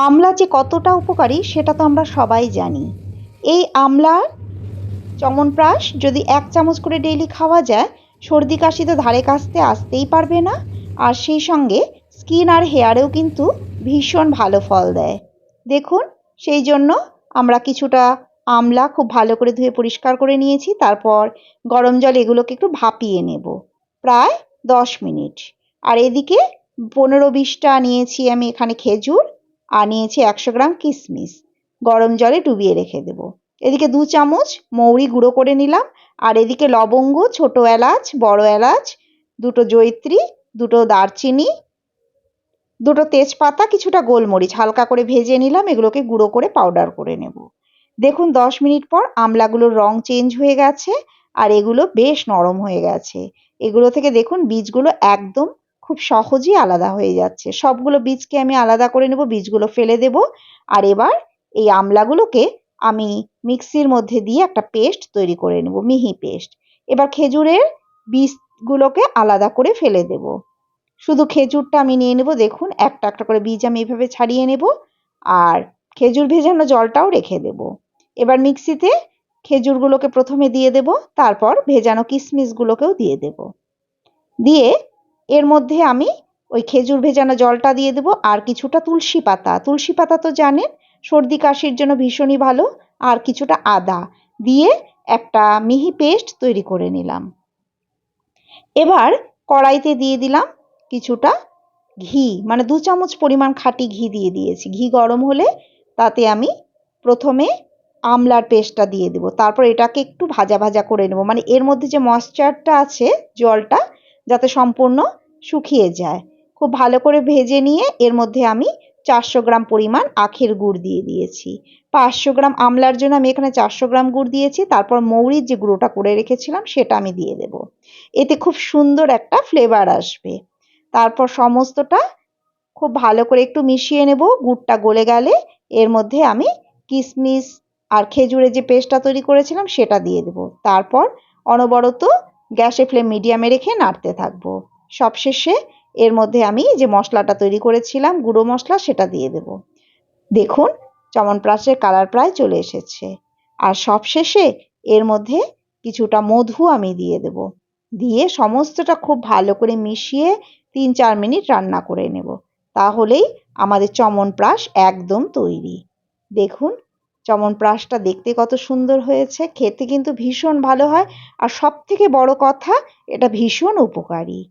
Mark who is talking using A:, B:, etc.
A: আমলা যে কতটা উপকারী, সেটা তো আমরা সবাই জানি। এই আমলার চমনপ্রাশ যদি এক চামচ করে ডেইলি খাওয়া যায়, সর্দি কাশি তো ধারে কাশতে আসতেই পারবে না। আর সেই সঙ্গে স্কিন আর হেয়ারেও কিন্তু ভীষণ ভালো ফল দেয়। দেখুন, সেই জন্য আমরা কিছুটা আমলা খুব ভালো করে ধুয়ে পরিষ্কার করে নিয়েছি। তারপর গরম জল এগুলোকে একটু ভাপিয়ে নেব, প্রায় দশ মিনিট। আর এদিকে পনেরো বিশটা নিয়েছি আমি এখানে খেজুর। আর নিয়েছি একশো গ্রাম কিশমিশ গরম জলে ডুবিয়ে রেখে দেবো। এদিকে দু চামচ মৌরি গুঁড়ো করে নিলাম। আর এদিকে লবঙ্গ, ছোট এলাচ, বড় এলাচ, দুটো জয়িত্রী, দুটো দারচিনি, দুটো তেজপাতা, কিছুটা গোলমরিচ হালকা করে ভেজে নিলাম। এগুলোকে গুঁড়ো করে পাউডার করে নেব। দেখুন, দশ মিনিট পর আমলাগুলোর রং চেঞ্জ হয়ে গেছে। আর এগুলো বেশ নরম হয়ে গেছে। এগুলো থেকে দেখুন, বীজগুলো একদম খুব সহজেই আলাদা হয়ে যাচ্ছে। সবগুলো বীজকে আমি আলাদা করে নেব, বীজগুলো ফেলে দেব। আর এবার এই আমলাগুলোকে আমি মিক্সির মধ্যে দিয়ে একটা পেস্ট তৈরি করে নেব, মিহি পেস্ট। এবার খেজুরের বীজগুলোকে আলাদা করে ফেলে দেব। শুধু খেজুরটা আমি নিয়ে নেব, দেখুন, একটা একটা করে বীজ আমি এভাবে ছাড়িয়ে নেব। আর খেজুর ভেজানো জলটাও রেখে দেব। এবার মিক্সিতে খেজুরগুলোকে প্রথমে দিয়ে দেব, তারপর ভেজানো কিশমিশগুলোকেও দিয়ে দেব। দিয়ে এর মধ্যে আমি ওই খেজুর ভেজানো জলটা দিয়ে দেবো আর কিছুটা তুলসী পাতা। তুলসী পাতা তো জানেন, সর্দি কাশির জন্য ভীষণই ভালো, আর কিছুটা আদা দিয়ে একটা মিহি পেস্ট তৈরি করে নিলাম। এবার কড়াইতে দিয়ে দিলাম কিছুটা ঘি মানে দু চামচ পরিমাণ খাঁটি ঘি দিয়ে দিয়েছি। ঘি গরম হলে তাতে আমি প্রথমে আমলার পেস্টটা দিয়ে দেবো। তারপর এটাকে একটু ভাজা ভাজা করে নেব। মানে এর মধ্যে যে ময়েশ্চারটা আছে জলটা, যাতে সম্পূর্ণ শুকিয়ে যায়। খুব ভালো করে ভেজে নিয়ে এর মধ্যে আমি চারশো গ্রাম পরিমাণ আখের গুড় দিয়ে দিয়েছি। পাঁচশো গ্রাম আমলার জন্য আমি এখানে চারশো গ্রাম গুড় দিয়েছি। তারপর মৌরির যে গুঁড়োটা করে রেখেছিলাম সেটা আমি দিয়ে দেব। এতে খুব সুন্দর একটা ফ্লেভার আসবে। তারপর সমস্তটা খুব ভালো করে একটু মিশিয়ে নেব। গুড়টা গলে গেলে এর মধ্যে আমি কিশমিশ আর খেজুরের যে পেস্টটা তৈরি করেছিলাম সেটা দিয়ে দেব। তারপর অনবরত গ্যাসে ফ্লেম মিডিয়ামে রেখে নাড়তে থাকব। সবশেষে এর মধ্যে আমি যে মশলাটা তৈরি করেছিলাম, গুঁড়ো মশলা, সেটা দিয়ে দেব। দেখুন চমনপ্রাশের কালার প্রায় চলে এসেছে। আর সবশেষে এর মধ্যে কিছুটা মধু আমি দিয়ে দেব। দিয়ে সমস্তটা খুব ভালো করে মিশিয়ে তিন চার মিনিট রান্না করে নেব। তাহলেই আমাদের চমনপ্রাশ একদম তৈরি। দেখুন চমনপ্রাশটা দেখতে কত সুন্দর হয়েছে, খেতে কিন্তু ভীষণ ভালো হয়। আর সব থেকে বড় কথা, এটা ভীষণ উপকারী।